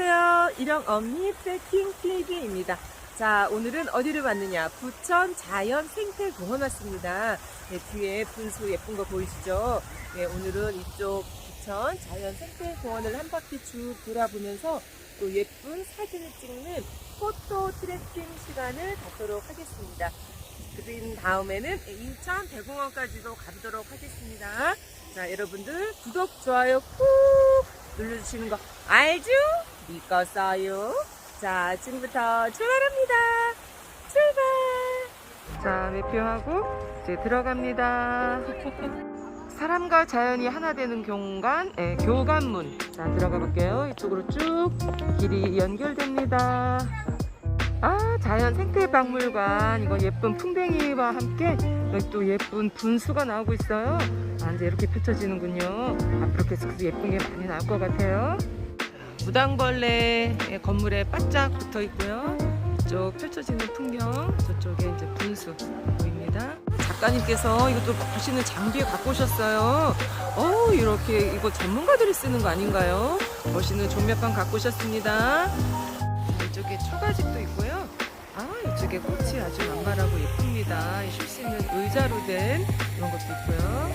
안녕하세요. 일영 언니 트레킹 TV입니다. 자, 오늘은 어디를 왔느냐? 부천 자연 생태공원 왔습니다. 네, 뒤에 분수 예쁜 거 보이시죠? 네, 오늘은 이쪽 부천 자연 생태공원을 한 바퀴 쭉 돌아보면서 또 예쁜 사진을 찍는 포토 트레킹 시간을 갖도록 하겠습니다. 그린 다음에는 인천 대공원까지도 가보도록 하겠습니다. 자, 여러분들 구독, 좋아요 꾹 눌러주시는 거 알죠? 믿었어요. 자, 지금부터 출발합니다. 출발! 자, 매표하고 이제 들어갑니다. 사람과 자연이 하나 되는 공간, 예, 교관문. 자, 들어가 볼게요. 이쪽으로 쭉 길이 연결됩니다. 아, 자연 생태박물관. 이거 예쁜 풍뎅이와 함께 또 예쁜 분수가 나오고 있어요. 아, 이제 이렇게 펼쳐지는군요. 앞으로 계속 예쁜 게 많이 나올 것 같아요. 무당벌레 건물에 바짝 붙어 있고요. 이쪽 펼쳐지는 풍경, 저쪽에 이제 분수 보입니다. 작가님께서 이것도 보시는 장비에 갖고 오셨어요. 어, 이렇게 이거 전문가들이 쓰는 거 아닌가요? 멋있는 조명판 갖고 오셨습니다. 이쪽에 초가집도 있고요. 아, 이쪽에 꽃이 아주 만발하고 예쁩니다. 쉴 수 있는 의자로 된 이런 것도 있고요.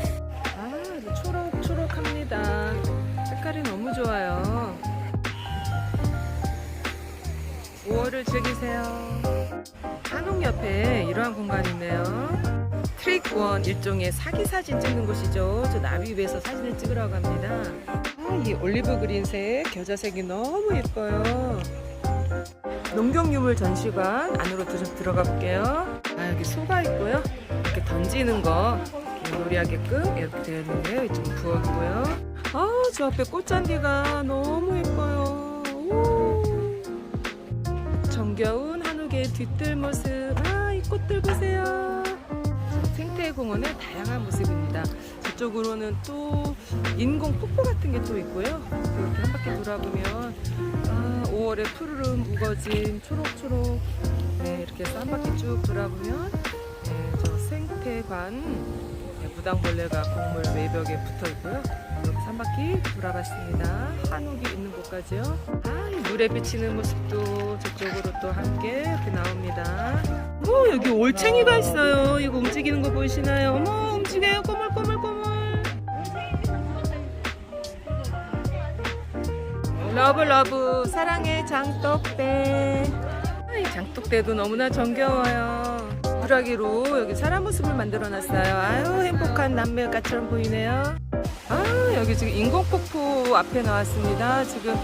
아, 초록초록합니다. 색깔이 너무 좋아요. 5월을 즐기세요. 한옥 옆에 이러한 공간이 있네요. 트릭원 일종의 사기 사진 찍는 곳이죠. 저 나비 위에서 사진을 찍으라고 합니다. 아, 이 올리브 그린색 겨자색이 너무 예뻐요. 농경유물 전시관 안으로 들- 들어가 볼게요. 아, 여기 소가 있고요. 이렇게 던지는 거 이렇게 놀이하게끔 이렇게 되어 있는데요. 이쪽 부엌이고요. 아, 저 앞에 꽃잔디가 너무 예뻐요. 정겨운 한옥의 뒤뜰 모습. 아, 이 꽃들 보세요. 생태공원의 다양한 모습입니다. 저쪽으로는 또 인공 폭포 같은 게 또 있고요. 이렇게 한 바퀴 돌아보면 아, 5월의 푸르름 우거진 초록초록 네, 이렇게 해서 한 바퀴 쭉 돌아보면 네, 저 생태관 네, 무당벌레가 건물 외벽에 붙어 있고요. 이렇게 한 바퀴 돌아봤습니다. 한옥이 있는 곳까지요. 아, 이 물에 비치는 모습도 저쪽으로 또 함께 이렇게 나옵니다. 오, 여기 올챙이가 있어요. 이거 움직이는 거 보이시나요? 어머, 움직여요. 꼬물꼬물꼬물. 러브 러브 사랑의 장독대 아, 이 장독대도 너무나 정겨워요 부라기로 여기 사람 모습을 만들어 놨어요 아유 행복한 남매가처럼 보이네요 아 여기 지금 인공폭포 앞에 나왔습니다 지금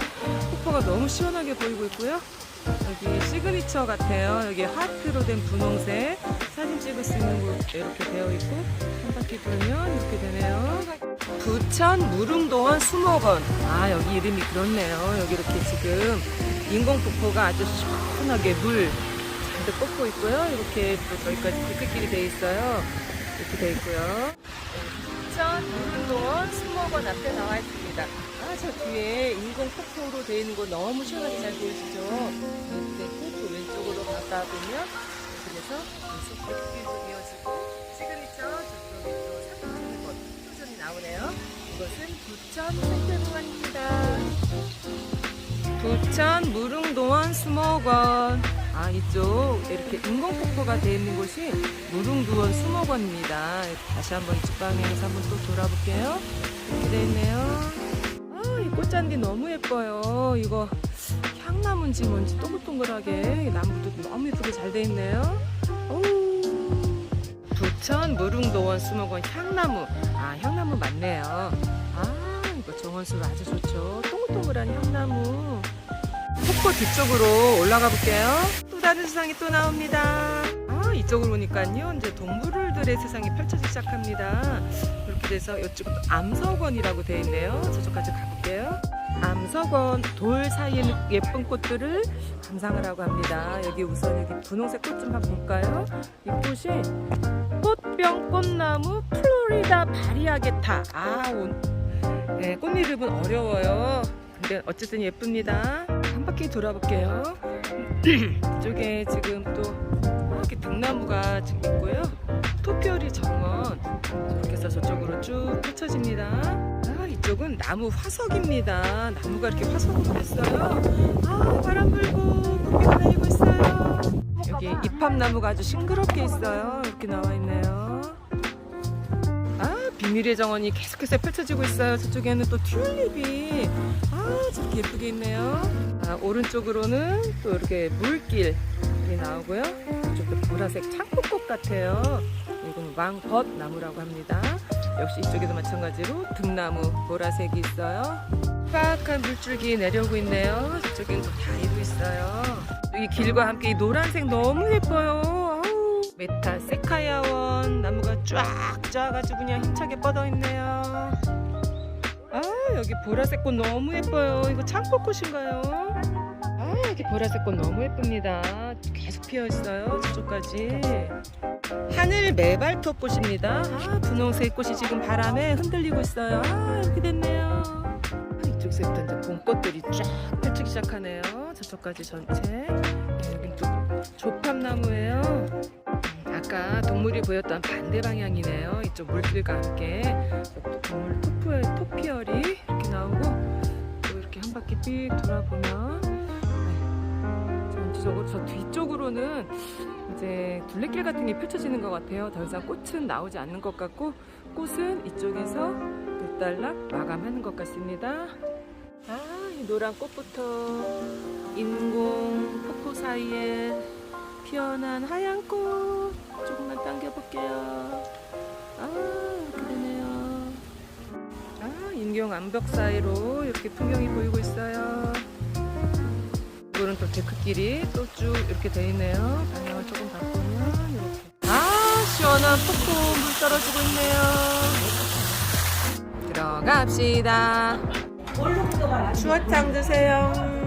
폭포가 너무 시원하게 보이고 있고요 여기 시그니처 같아요 여기 하트로 된 분홍색 사진 찍을 수 있는 곳 이렇게 되어 있고 한 바퀴 돌면 이렇게 되네요 부천 무릉도원 수목원. 아, 여기 이름이 그렇네요. 여기 이렇게 지금 인공폭포가 아주 시원하게 물 잔뜩 뻗고 있고요. 이렇게 또 저기까지 불길길이 돼 있어요. 이렇게 돼 있고요. 부천 무릉도원 수목원 앞에 나와 있습니다. 아, 저 뒤에 인공 폭포로 돼 있는 거 너무 시원하게 잘 보이시죠? 이렇게 또 왼쪽으로 가다 보면 그래서 계속 백길도 이어지고 시그니처 저쪽에 또 사진 찍는 곳 표정이 나오네요. 이것은 부천 생태공원입니다. 부천 무릉도원 수목원. 아 이쪽 이렇게 인공폭포가 되어 있는 곳이 무릉도원 수목원입니다. 다시 한번 이쪽 방향에서 한번 또 돌아볼게요. 이렇게 되어 있네요. 아, 이 꽃잔디 너무 예뻐요. 이거 향나무인지 뭔지 동글동글하게 나무도 너무 예쁘게 잘 되어 있네요. 오. 부천 무릉도원 수목원 향나무. 아, 향나무 맞네요. 아, 이거 정원수로 아주 좋죠. 동글동글한 향나무. 폭포 뒤쪽으로 올라가 볼게요. 또 다른 세상이 또 나옵니다. 아, 이쪽으로 오니까요. 이제 동물들의 세상이 펼쳐지기 시작합니다. 이렇게 돼서 이쪽은 또 암석원이라고 되어 있네요. 저쪽까지 가볼게요. 암석원 돌 사이에 예쁜 꽃들을 감상을 하고 합니다. 여기 우선 여기 분홍색 꽃 좀 한번 볼까요? 이 꽃이 꽃병 꽃나무 플로리다 바리아게타. 아, 온, 네, 꽃 이름은 어려워요. 근데 어쨌든 예쁩니다. 한 바퀴 돌아볼게요. 이쪽에 지금 또 이렇게 등나무가 지금 있고요. 토피오리 정원 이렇게 해서 저쪽으로 쭉 펼쳐집니다. 아, 이쪽 이쪽은 나무 화석입니다. 나무가 이렇게 화석으로 됐어요. 아, 바람 불고 구비가 내리고 있어요. 여기 입합나무가 아주 싱그럽게 있어요. 이렇게 나와 있네요. 아, 비밀의 정원이 계속해서 펼쳐지고 있어요. 저쪽에는 또 튤립이 아, 저렇게 예쁘게 있네요. 아, 오른쪽으로는 또 이렇게 물길이 나오고요. 이쪽도 보라색 창포꽃 같아요. 이건 왕벗 나무라고 합니다. 역시 이쪽에도 마찬가지로 등나무 보라색이 있어요. 빡빡한 물줄기 내려오고 있네요. 저쪽엔 또 다리도 있어요. 이 길과 함께 이 노란색 너무 예뻐요. 메타 세카야원 나무가 쫙 쫙 아주 그냥 힘차게 뻗어 있네요. 아 여기 보라색 꽃 너무 예뻐요. 이거 창포꽃인가요? 아 여기 보라색 꽃 너무 예쁩니다. 계속 피어 있어요. 저쪽까지. 하늘 메발톱 꽃입니다. 아 분홍색 꽃이 지금 바람에 흔들리고 있어요. 아 이렇게 됐네요. 아, 이쪽서부터 이제 봄꽃들이 쫙 펼치기 시작하네요. 저쪽까지 전체. 네, 여긴 또 아까 동물이 보였던 반대 방향이네요. 이쪽 물길과 함께 또 동물 토프의 토피얼이 이렇게 나오고 또 이렇게 한 바퀴 삑 돌아보면 네, 전체적으로 저 뒤쪽으로는 이제 둘레길 같은 게 펼쳐지는 것 같아요. 더 이상 꽃은 나오지 않는 것 같고 꽃은 이쪽에서 일단락 마감하는 것 같습니다. 아, 이 노란 꽃부터 인공 폭포 사이에 피어난 하얀 꽃 아, 인경 암벽 사이로 이렇게 풍경이 보이고 있어요. 이거는 또 데크길이 또 쭉 이렇게 돼 있네요. 방향을 조금 바꾸면 이렇게. 아, 시원한 폭포 물 떨어지고 있네요. 들어갑시다. 추어탕 드세요.